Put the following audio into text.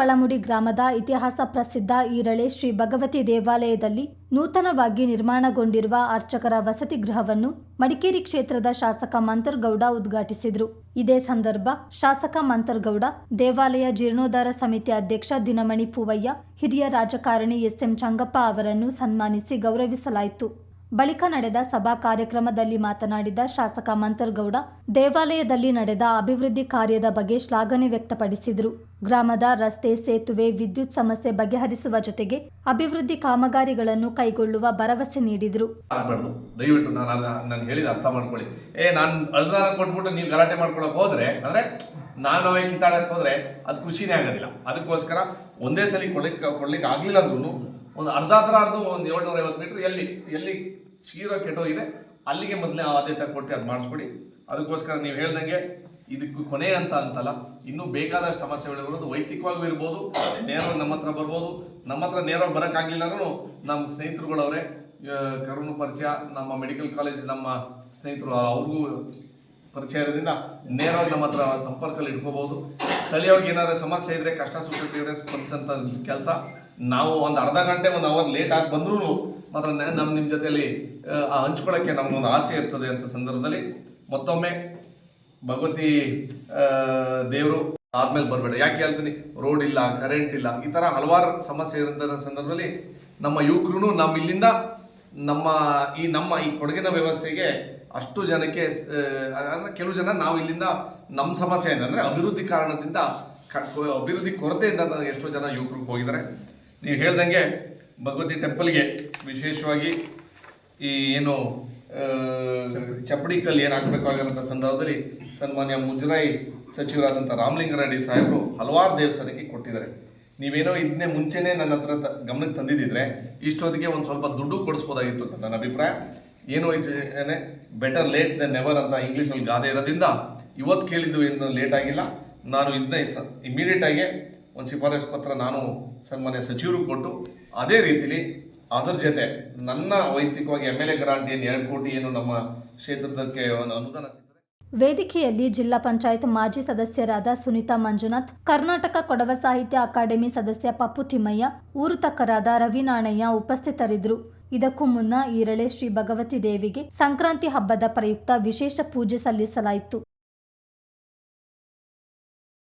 ಒಳಮುಡಿ ಗ್ರಾಮದ ಇತಿಹಾಸ ಪ್ರಸಿದ್ಧ ಈರಳೆ ಶ್ರೀ ಭಗವತಿ ದೇವಾಲಯದಲ್ಲಿ ನೂತನವಾಗಿ ನಿರ್ಮಾಣಗೊಂಡಿರುವ ಅರ್ಚಕರ ವಸತಿ ಗೃಹವನ್ನು ಮಡಿಕೇರಿ ಕ್ಷೇತ್ರದ ಶಾಸಕ ಮಂತರ್ಗೌಡ ಉದ್ಘಾಟಿಸಿದರು. ಇದೇ ಸಂದರ್ಭ ಶಾಸಕ ಮಂತರ್ಗೌಡ, ದೇವಾಲಯ ಜೀರ್ಣೋದ್ಧಾರ ಸಮಿತಿ ಅಧ್ಯಕ್ಷ ದಿನಮಣಿ ಪೂವಯ್ಯ, ಹಿರಿಯ ರಾಜಕಾರಣಿ ಎಸ್ಎಂ ಚಂಗಪ್ಪ ಅವರನ್ನು ಸನ್ಮಾನಿಸಿ ಗೌರವಿಸಲಾಯಿತು. ಬಳಿಕ ನಡೆದ ಸಭಾ ಕಾರ್ಯಕ್ರಮದಲ್ಲಿ ಮಾತನಾಡಿದ ಶಾಸಕ ಮಂತರ್ಗೌಡ, ದೇವಾಲಯದಲ್ಲಿ ನಡೆದ ಅಭಿವೃದ್ಧಿ ಕಾರ್ಯದ ಬಗ್ಗೆ ಶ್ಲಾಘನೆ ವ್ಯಕ್ತಪಡಿಸಿದರು. ಗ್ರಾಮದ ರಸ್ತೆ ಸೇತುವೆ, ವಿದ್ಯುತ್ ಸಮಸ್ಯೆ ಬಗೆಹರಿಸುವ ಜೊತೆಗೆ ಅಭಿವೃದ್ಧಿ ಕಾಮಗಾರಿಗಳನ್ನು ಕೈಗೊಳ್ಳುವ ಭರವಸೆ ನೀಡಿದರು. ದಯವಿಟ್ಟು ನಾನು ನಾನು ಹೇಳಿದ ಅರ್ಥ ಮಾಡ್ಕೊಳ್ಳಿ. ಏ, ನಾನು ಅನುದಾನ ಕೊಟ್ಬಿಟ್ಟು ನೀವು ಗಲಾಟೆ ಮಾಡ್ಕೊಳಕ್ ಹೋದ್ರೆ, ಅಂದ್ರೆ ನಾನು ಕಿತ್ತಾಡಕ್ ಹೋದ್ರೆ ಅದು ಖುಷಿನೇ ಆಗೋದಿಲ್ಲ. ಅದಕ್ಕೋಸ್ಕರ ಒಂದೇ ಸಲ ಕೊಡ್ಲಿಕ್ಕೆ ಕೊಡ್ಲಿಕ್ಕೆ ಆಗ್ಲಿಲ್ಲ ಅಂದ್ರೂ ಒಂದು ಅರ್ಧ ಅರ್ಧ ಅರ್ಧ ಒಂದು ಏಳ್ನೂರ ಐವತ್ತು ಮೀಟರ್ ಎಲ್ಲಿ ಎಲ್ಲಿ ಶೀರೋ ಕೆಟ್ಟೋಗಿದೆ. ಅಲ್ಲಿಗೆ ಮೊದಲೇ ಆದ್ಯತೆ ಕೊಟ್ಟು ಅದು ಮಾಡಿಸ್ಕೊಡಿ. ಅದಕ್ಕೋಸ್ಕರ ನೀವು ಹೇಳ್ದಂಗೆ ಇದಕ್ಕೂ ಕೊನೆ ಅಂತ ಅಂತಲ್ಲ, ಇನ್ನೂ ಬೇಕಾದಷ್ಟು ಸಮಸ್ಯೆಗಳು ಇರೋದು ವೈಯಕ್ತಿಕವಾಗೂ ಇರ್ಬೋದು, ನೇರವಾಗಿ ನಮ್ಮ ಹತ್ರ ಬರ್ಬೋದು, ನಮ್ಮ ಹತ್ರ ನೇರವಾಗಿ ಬರೋಕ್ಕಾಗಲಿಲ್ಲ ಅಂದ್ರೂ ನಮ್ಮ ಸ್ನೇಹಿತರುಗಳವರೇ ಕರುಣು ಪರಿಚಯ, ನಮ್ಮ ಮೆಡಿಕಲ್ ಕಾಲೇಜ್ ನಮ್ಮ ಸ್ನೇಹಿತರು, ಅವ್ರಿಗೂ ಪರಿಚಯ ಇರೋದ್ರಿಂದ ನೇರವಾಗಿ ನಮ್ಮ ಹತ್ರ ಸಂಪರ್ಕದಲ್ಲಿ ಇಟ್ಕೋಬಹುದು. ಸ್ಥಳೀಯವಾಗಿ ಏನಾದ್ರು ಸಮಸ್ಯೆ ಇದ್ರೆ, ಕಷ್ಟ ಸುಖ ಇದ್ರೆ ಸ್ಪಂದಿಸಂತ ಕೆಲಸ. ನಾವು ಒಂದು ಅರ್ಧ ಗಂಟೆ, ಒಂದು ಅವರ್ ಲೇಟ್ ಆಗಿ ಬಂದ್ರೂ ಮಾತ್ರ ನಮ್ಮ ನಿಮ್ಮ ಜೊತೆಯಲ್ಲಿ ಹಂಚ್ಕೊಳ್ಳೋಕ್ಕೆ ನಮಗೊಂದು ಆಸೆ ಇರ್ತದೆ ಅಂತ ಸಂದರ್ಭದಲ್ಲಿ ಮತ್ತೊಮ್ಮೆ ಭಗವತಿ ದೇವರು ಆದ್ಮೇಲೆ ಬರಬೇಡ. ಯಾಕೆ ಹೇಳ್ತೀನಿ? ರೋಡ್ ಇಲ್ಲ ಕರೆಂಟ್ ಇಲ್ಲ, ಈ ಥರ ಹಲವಾರು ಸಮಸ್ಯೆ ಇರೋ ಸಂದರ್ಭದಲ್ಲಿ ನಮ್ಮ ಯುವಕರು ನಮ್ಮ ಇಲ್ಲಿಂದ ನಮ್ಮ ಈ ನಮ್ಮ ಈ ಕೊಡಗಿನ ವ್ಯವಸ್ಥೆಗೆ ಅಷ್ಟು ಜನಕ್ಕೆ ಅಂದರೆ ಕೆಲವು ಜನ ನಾವು ಇಲ್ಲಿಂದ ನಮ್ಮ ಸಮಸ್ಯೆ ಏನಂದರೆ ಅಭಿವೃದ್ಧಿ ಕಾರಣದಿಂದ ಅಭಿವೃದ್ಧಿ ಕೊರತೆಯಿಂದ ಎಷ್ಟೋ ಜನ ಯುವಕರು ಹೋಗಿದ್ದಾರೆ. ನೀವು ಹೇಳ್ದಂಗೆ ಭಗವತಿ ಟೆಂಪಲ್ಗೆ ವಿಶೇಷವಾಗಿ ಈ ಏನು ಚಪ್ಪಡಿ ಕಲ್ಲು ಏನು ಹಾಕಬೇಕಾಗಿರೋಂಥ ಸಂದರ್ಭದಲ್ಲಿ ಸನ್ಮಾನ್ಯ ಮುಜರಾಯಿ ಸಚಿವರಾದಂಥ ರಾಮಲಿಂಗಾರೆಡ್ಡಿ ಸಾಹೇಬರು ಹಲವಾರು ದೇವಸ್ಥಾನಕ್ಕೆ ಕೊಟ್ಟಿದ್ದಾರೆ. ನೀವೇನೋ ಇದನ್ನೇ ಮುಂಚೆನೇ ನನ್ನ ಹತ್ರ ಗಮನಕ್ಕೆ ತಂದಿದ್ದಿದ್ರೆ ಇಷ್ಟೊತ್ತಿಗೆ ಒಂದು ಸ್ವಲ್ಪ ದುಡ್ಡು ಕೊಡಿಸ್ಬೋದಾಗಿತ್ತು ಅಂತ ನನ್ನ ಅಭಿಪ್ರಾಯ. ಏನೋ ಇಚ್ಛೆ ಬೆಟರ್ ಲೇಟ್ ದೆನ್ ನೆವರ್ ಅಂತ ಇಂಗ್ಲೀಷಲ್ಲಿ ಗಾದೆ ಇರೋದ್ರಿಂದ ಇವತ್ತು ಕೇಳಿದ್ದು ಏನು ಲೇಟ್ ಆಗಿಲ್ಲ. ನಾನು ಇದನ್ನ ಸ ಆಗಿ ಒಂದು ಶಿಫಾರಸು ಪತ್ರ ನಾನು ಸನ್ಮಾನ್ಯ ಸಚಿವರು ಕೊಟ್ಟು ಅದೇ ರೀತಿಲಿ ಅದ್ರ ಜೊತೆ ನನ್ನ ವೈಯಕ್ತಿಕವಾಗಿ ಎಂ ಎಲ್ ಎ ಗ್ರಾಂಟ್ ಏನು ಎರಡು ಕೋಟಿ ಏನು ನಮ್ಮ ಕ್ಷೇತ್ರದಕ್ಕೆ ಒಂದು ಅನುದಾನ ವೇದಿಕೆಯಲ್ಲಿ ಜಿಲ್ಲಾ ಪಂಚಾಯತ್ ಮಾಜಿ ಸದಸ್ಯರಾದ ಸುನೀತಾ ಮಂಜುನಾಥ್, ಕರ್ನಾಟಕ ಕೊಡವ ಸಾಹಿತ್ಯ ಅಕಾಡೆಮಿ ಸದಸ್ಯ ಪಪ್ಪು ತಿಮ್ಮಯ್ಯ, ಊರು ರವಿ ರವಿನಾಣಯ್ಯ ಉಪಸ್ಥಿತರಿದ್ದರು. ಇದಕ್ಕೂ ಮುನ್ನ ಈರಳೆ ಶ್ರೀ ಭಗವತಿ ದೇವಿಗೆ ಸಂಕ್ರಾಂತಿ ಹಬ್ಬದ ಪ್ರಯುಕ್ತ ವಿಶೇಷ ಪೂಜೆ ಸಲ್ಲಿಸಲಾಯಿತು.